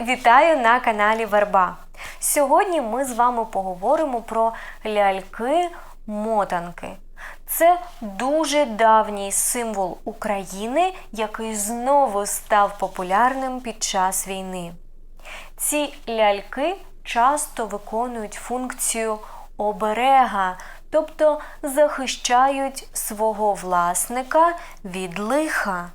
Вітаю на каналі Верба. Сьогодні ми з вами поговоримо про ляльки-мотанки. Це дуже давній символ України, який знову став популярним під час війни. Ці ляльки часто виконують функцію оберега, тобто захищають свого власника від лиха.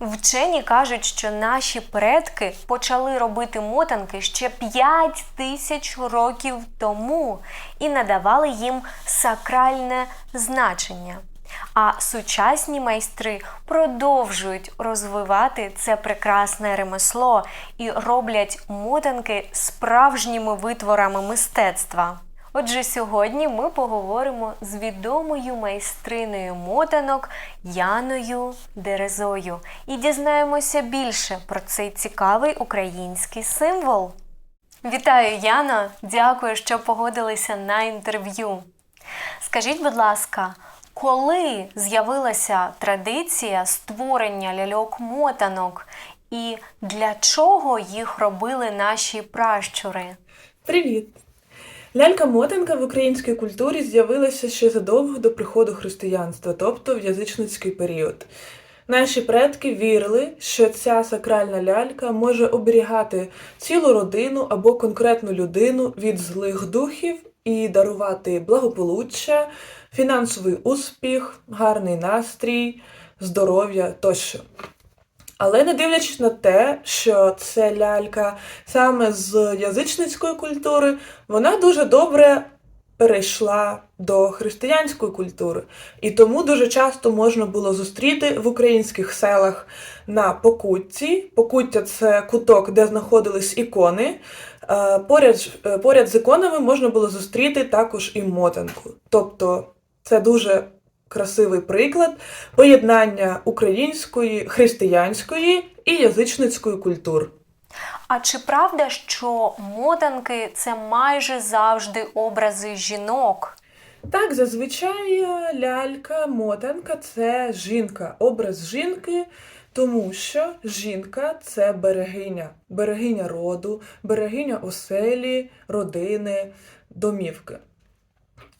Вчені кажуть, що наші предки почали робити мотанки ще 5 тисяч років тому і надавали їм сакральне значення. А сучасні майстри продовжують розвивати це прекрасне ремесло і роблять мотанки справжніми витворами мистецтва. Отже, сьогодні ми поговоримо з відомою майстриною мотанок Яною Дерезою і дізнаємося більше про цей цікавий український символ. Вітаю, Яно! Дякую, що погодилися на інтерв'ю. Скажіть, будь ласка, коли з'явилася традиція створення ляльок-мотанок і для чого їх робили наші пращури? Привіт! Лялька-мотанка в українській культурі з'явилася ще задовго до приходу християнства, тобто в язичницький період. Наші предки вірили, що ця сакральна лялька може оберігати цілу родину або конкретну людину від злих духів і дарувати благополуччя, фінансовий успіх, гарний настрій, здоров'я тощо. Але не дивлячись на те, що це лялька саме з язичницької культури, вона дуже добре перейшла до християнської культури. І тому дуже часто можна було зустріти в українських селах на покутті. Покуття це куток, де знаходились ікони. Е, Поряд, е, поряд з іконами можна було зустріти також і мотанку. Тобто це дуже красивий приклад поєднання української, християнської і язичницької культур. А чи правда, що мотанки це майже завжди образи жінок? Так, зазвичай лялька, мотанка це жінка, образ жінки, тому що жінка це берегиня, берегиня роду, берегиня оселі, родини, домівки.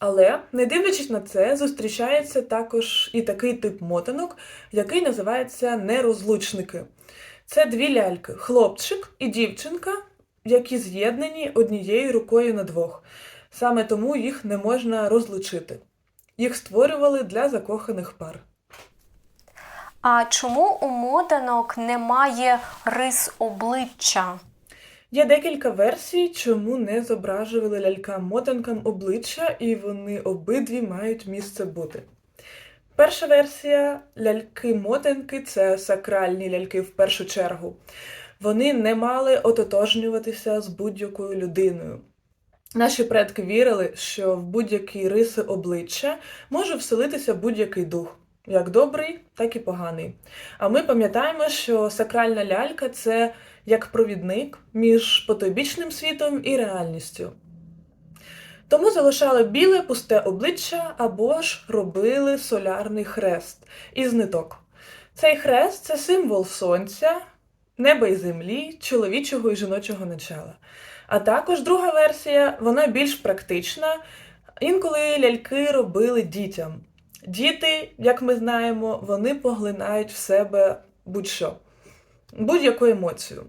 Але, не дивлячись на це, зустрічається також і такий тип мотанок, який називається нерозлучники. Це дві ляльки: хлопчик і дівчинка, які з'єднані однією рукою на двох. Саме тому їх не можна розлучити. Їх створювали для закоханих пар. А чому у мотанок немає рис обличчя? Є декілька версій, чому не зображували лялькам-мотанкам обличчя, і вони обидві мають місце бути. Перша версія ляльки-мотанки це сакральні ляльки в першу чергу. Вони не мали ототожнюватися з будь-якою людиною. Наші предки вірили, що в будь-які риси обличчя може вселитися будь-який дух, як добрий, так і поганий. А ми пам'ятаємо, що сакральна лялька це як провідник між потойбічним світом і реальністю. Тому залишали біле пусте обличчя або ж робили солярний хрест із ниток. Цей хрест це символ сонця, неба і землі, чоловічого і жіночого начала. А також друга версія, вона більш практична. Інколи ляльки робили дітям. Діти, як ми знаємо, вони поглинають в себе будь-що, будь-яку емоцію.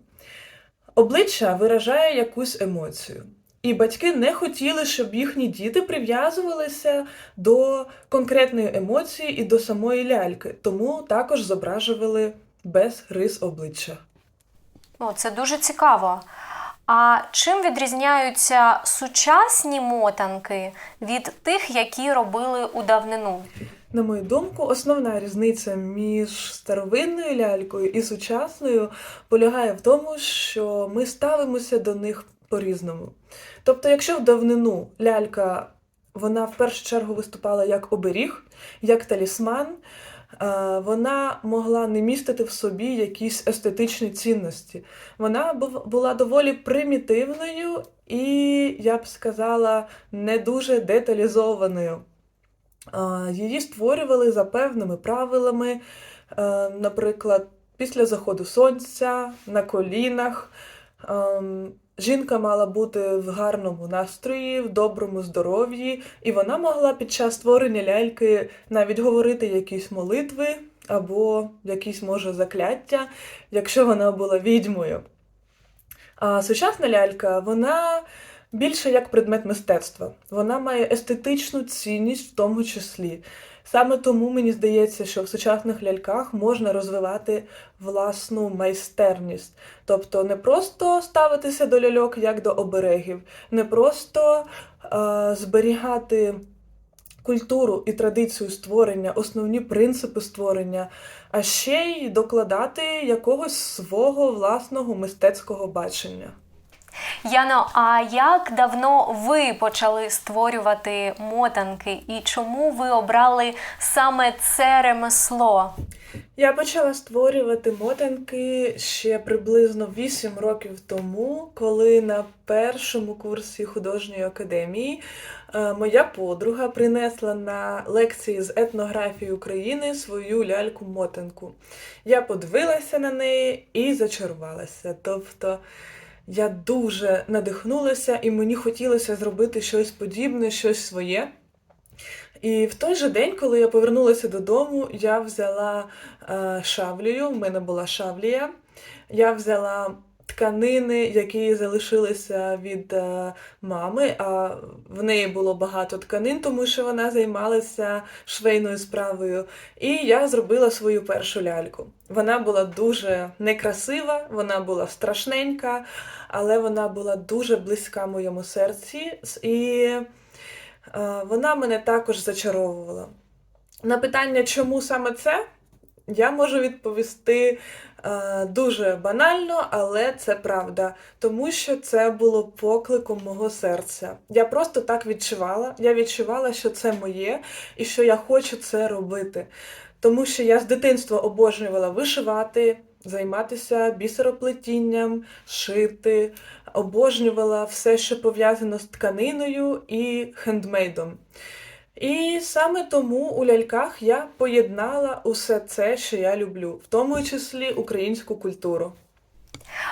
Обличчя виражає якусь емоцію. І батьки не хотіли, щоб їхні діти прив'язувалися до конкретної емоції і до самої ляльки, тому також зображували без рис обличчя. О, це дуже цікаво. А чим відрізняються сучасні мотанки від тих, які робили у давнину? На мою думку, основна різниця між старовинною лялькою і сучасною полягає в тому, що ми ставимося до них по-різному. Тобто, якщо в давнину лялька вона в першу чергу виступала як оберіг, як талісман, вона могла не містити в собі якісь естетичні цінності. Вона була доволі примітивною і, я б сказала, не дуже деталізованою. Е, Її створювали за певними правилами, е, наприклад, після заходу сонця, на колінах. Жінка мала бути в гарному настрої, в доброму здоров'ї, і вона могла під час створення ляльки навіть говорити якісь молитви або якісь, може, закляття, якщо вона була відьмою. А сучасна лялька, вона більше як предмет мистецтва. Вона має естетичну цінність в тому числі. Саме тому мені здається, що в сучасних ляльках можна розвивати власну майстерність. Тобто не просто ставитися до ляльок як до оберегів, не просто е, зберігати культуру і традицію створення, основні принципи створення, а ще й докладати якогось свого власного мистецького бачення. Яно, а як давно ви почали створювати мотанки і чому ви обрали саме це ремесло? Я почала створювати мотанки ще приблизно 8 років тому, коли на першому курсі художньої академії е, моя подруга принесла на лекції з етнографії України свою ляльку-мотанку. Я подивилася на неї і зачарувалася. Тобто я дуже надихнулася, і мені хотілося зробити щось подібне, щось своє. І в той же день, коли я повернулася додому, я взяла е, шавлію, в мене була шавлія. Я взяла тканини, які залишилися від е, мами, а в неї було багато тканин, тому що вона займалася швейною справою. І я зробила свою першу ляльку. Вона була дуже некрасива, вона була страшненька, але вона була дуже близька моєму серці. І Е, Вона мене також зачаровувала. На питання, чому саме це, я можу відповісти е, дуже банально, але це правда. Тому що це було покликом мого серця. Я просто так відчувала. Я відчувала, що це моє і що я хочу це робити. Тому що я з дитинства обожнювала вишивати, займатися бісероплетінням, шити, обожнювала все, що пов'язано з тканиною і хендмейдом. І саме тому у ляльках я поєднала усе це, що я люблю, в тому числі українську культуру.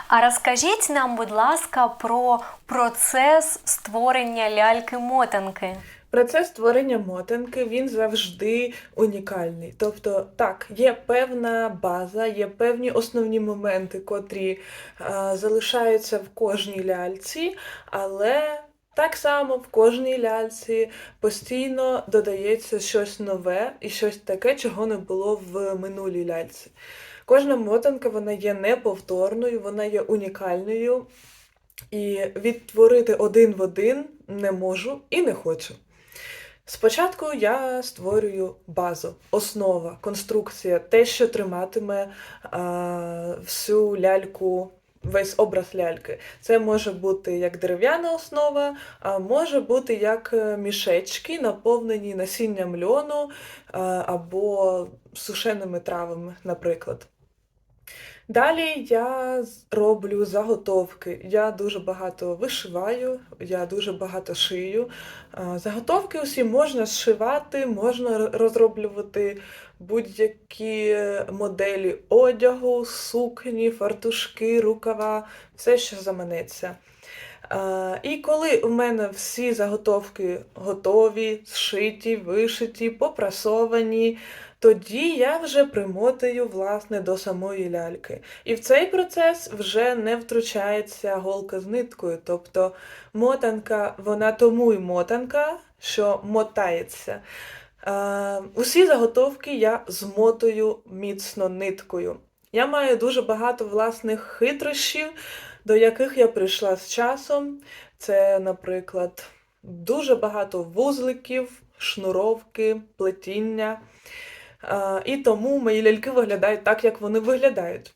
А розкажіть нам, будь ласка, про процес створення ляльки-мотанки. Процес створення мотанки він завжди унікальний. Тобто, так, є певна база, є певні основні моменти, котрі е, залишаються в кожній ляльці, але так само в кожній ляльці постійно додається щось нове і щось таке, чого не було в минулій ляльці. Кожна мотанка вона є неповторною, вона є унікальною. І відтворити один в один не можу і не хочу. Спочатку я створюю базу, основа, конструкція, те, що триматиме а, всю ляльку, весь образ ляльки. Це може бути як дерев'яна основа, а може бути як е, мішечки, наповнені насінням льону або сушеними травами, наприклад. Далі я роблю заготовки. Я дуже багато вишиваю, я дуже багато шию. Заготовки усі можна зшивати, можна розроблювати будь-які моделі одягу, сукні, фартушки, рукава, все, що заманеться. І коли у мене всі заготовки готові, зшиті, вишиті, попрасовані, тоді я вже примотую власне до самої ляльки. І в цей процес вже не втручається голка з ниткою. Тобто мотанка, вона тому й мотанка, що мотається. Е, усі заготовки я змотую міцно ниткою. Я маю дуже багато власних хитрощів, до яких я прийшла з часом. Це, наприклад, дуже багато вузликів, шнуровки, плетіння. А, І тому мої ляльки виглядають так, як вони виглядають,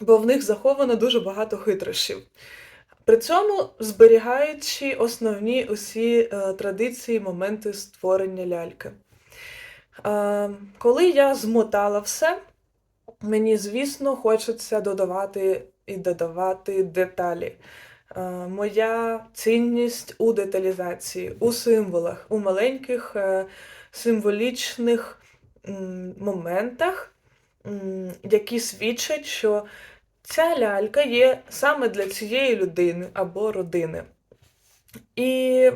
бо в них заховано дуже багато хитрощів. При цьому зберігаючи основні усі е, традиції, моменти створення ляльки. Е, коли я змотала все, мені, звісно, хочеться додавати і додавати деталі. Е, моя цінність у деталізації, у символах, у маленьких е, символічних моментах, які свідчать, що ця лялька є саме для цієї людини або родини. І,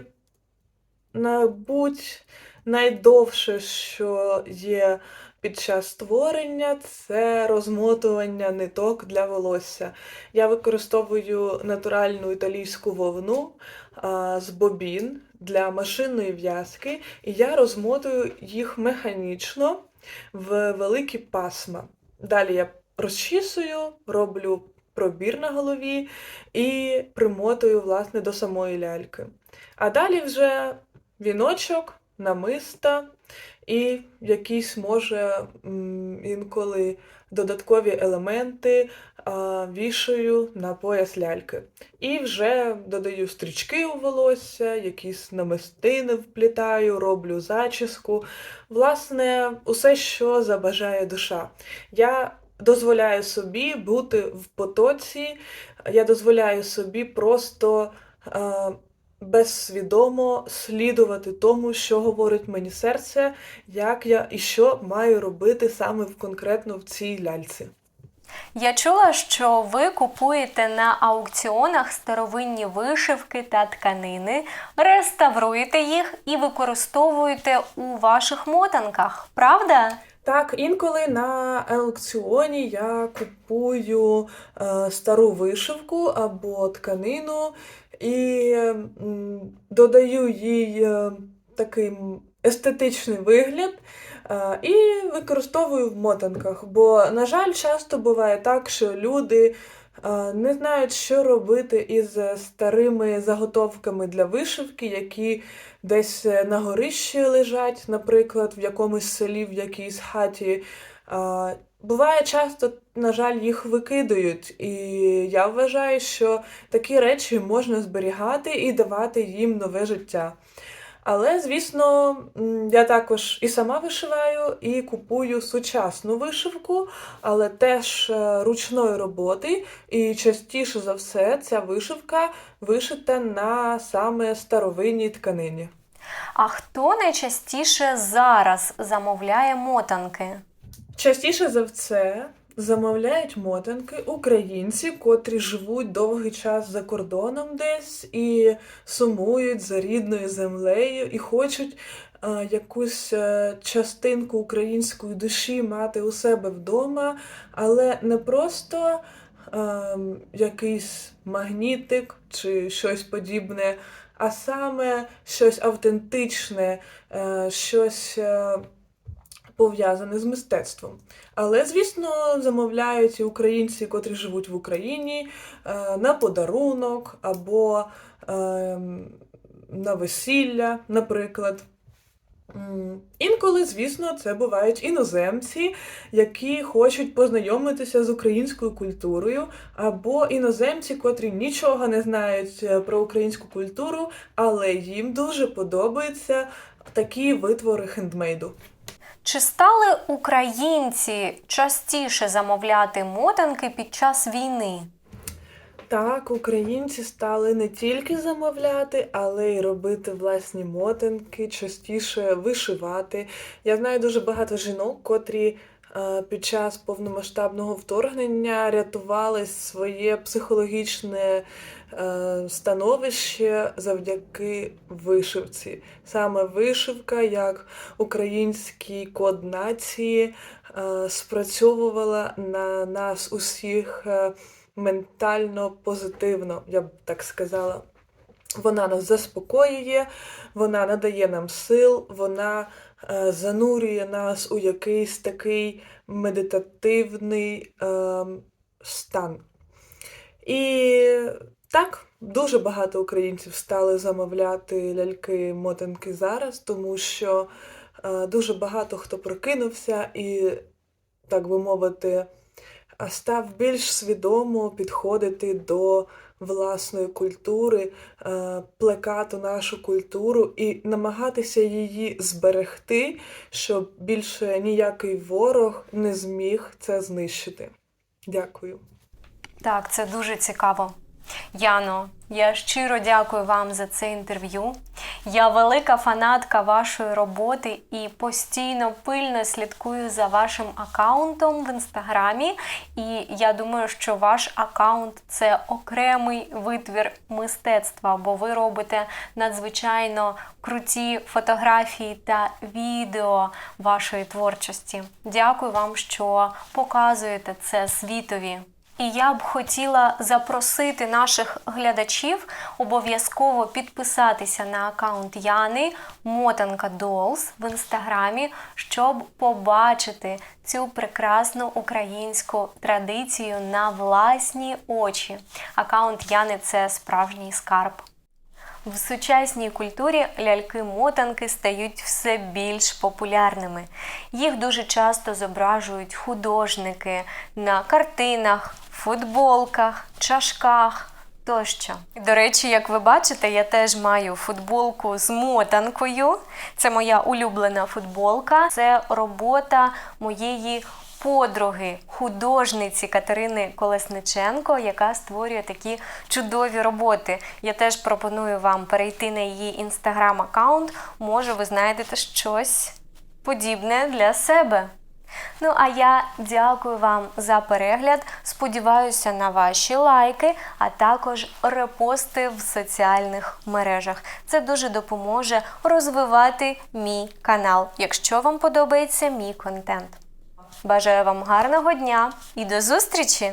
мабуть, найдовше, що є під час створення, це розмотування ниток для волосся. Я використовую натуральну італійську вовну а, з бобін для машинної в'язки, і я розмотую їх механічно в великі пасма. Далі я розчісую, роблю пробір на голові і примотую власне до самої ляльки. А далі вже віночок, намиста і якісь, може, інколи додаткові елементи вішаю на пояс ляльки. І вже додаю стрічки у волосся, якісь намистини вплітаю, роблю зачіску. Власне, усе, що забажає душа. Я дозволяю собі бути в потоці, я дозволяю собі просто е, безсвідомо слідувати тому, що говорить мені серце, як я і що маю робити саме в конкретно в цій ляльці. Я чула, що ви купуєте на аукціонах старовинні вишивки та тканини, реставруєте їх і використовуєте у ваших мотанках, правда? Так, інколи на аукціоні я купую е, стару вишивку або тканину і м, додаю їй е, такий естетичний вигляд і використовую в мотанках. Бо, на жаль, часто буває так, що люди е, не знають, що робити із старими заготовками для вишивки, які десь е, на горищі лежать, наприклад, в якомусь селі, в якійсь хаті. Буває часто, на жаль, їх викидають, і я вважаю, що такі речі можна зберігати і давати їм нове життя. Але, звісно, я також і сама вишиваю, і купую сучасну вишивку, але теж е, ручної роботи. І частіше за все ця вишивка вишита на саме старовинній тканині. А хто найчастіше зараз замовляє мотанки? Частіше за все замовляють мотанки українці, котрі живуть довгий час за кордоном десь і сумують за рідною землею і хочуть е, якусь е, частинку української душі мати у себе вдома, але не просто ем, якийсь магнітик чи щось подібне, а саме щось автентичне, е, щось. Пов'язане з мистецтвом. Але, звісно, замовляють і українці, котрі живуть в Україні, е, на подарунок або е, на весілля, наприклад. Інколи, звісно, це бувають іноземці, які хочуть познайомитися з українською культурою, або іноземці, котрі нічого не знають е, про українську культуру, але їм дуже подобаються такі витвори хендмейду. Чи стали українці частіше замовляти мотанки під час війни? Так, українці стали не тільки замовляти, але й робити власні мотанки, частіше вишивати. Я знаю дуже багато жінок, котрі е, під час повномасштабного вторгнення рятували своє психологічне становище завдяки вишивці. Саме вишивка, як український код нації, е, спрацьовувала на нас усіх. е, ментально позитивно, я б так сказала. Вона нас заспокоює, вона надає нам сил, вона е, занурює нас у якийсь такий медитативний е, стан. І так, дуже багато українців стали замовляти ляльки-мотанки зараз, тому що е, дуже багато хто прокинувся і, так би мовити, став більш свідомо підходити до власної культури, е, плекати нашу культуру і намагатися її зберегти, щоб більше ніякий ворог не зміг це знищити. Дякую. Так, це дуже цікаво. Яно, я щиро дякую вам за це інтерв'ю. Я велика фанатка вашої роботи і постійно пильно слідкую за вашим аккаунтом в інстаграмі. І я думаю, що ваш аккаунт це окремий витвір мистецтва, бо ви робите надзвичайно круті фотографії та відео вашої творчості. Дякую вам, що показуєте це світові. І я б хотіла запросити наших глядачів обов'язково підписатися на аккаунт Яни Мотанка Dolls в інстаграмі, щоб побачити цю прекрасну українську традицію на власні очі. Аккаунт Яни це справжній скарб. В сучасній культурі ляльки-мотанки стають все більш популярними. Їх дуже часто зображують художники на картинах, футболках, чашках тощо. До речі, як ви бачите, я теж маю футболку з мотанкою. Це моя улюблена футболка. Це робота моєї подруги, художниці Катерини Колесниченко, яка створює такі чудові роботи. Я теж пропоную вам перейти на її інстаграм-аккаунт. Може, ви знайдете щось подібне для себе. Ну, а я дякую вам за перегляд. Сподіваюся на ваші лайки, а також репости в соціальних мережах. Це дуже допоможе розвивати мій канал, якщо вам подобається мій контент. Бажаю вам гарного дня і до зустрічі!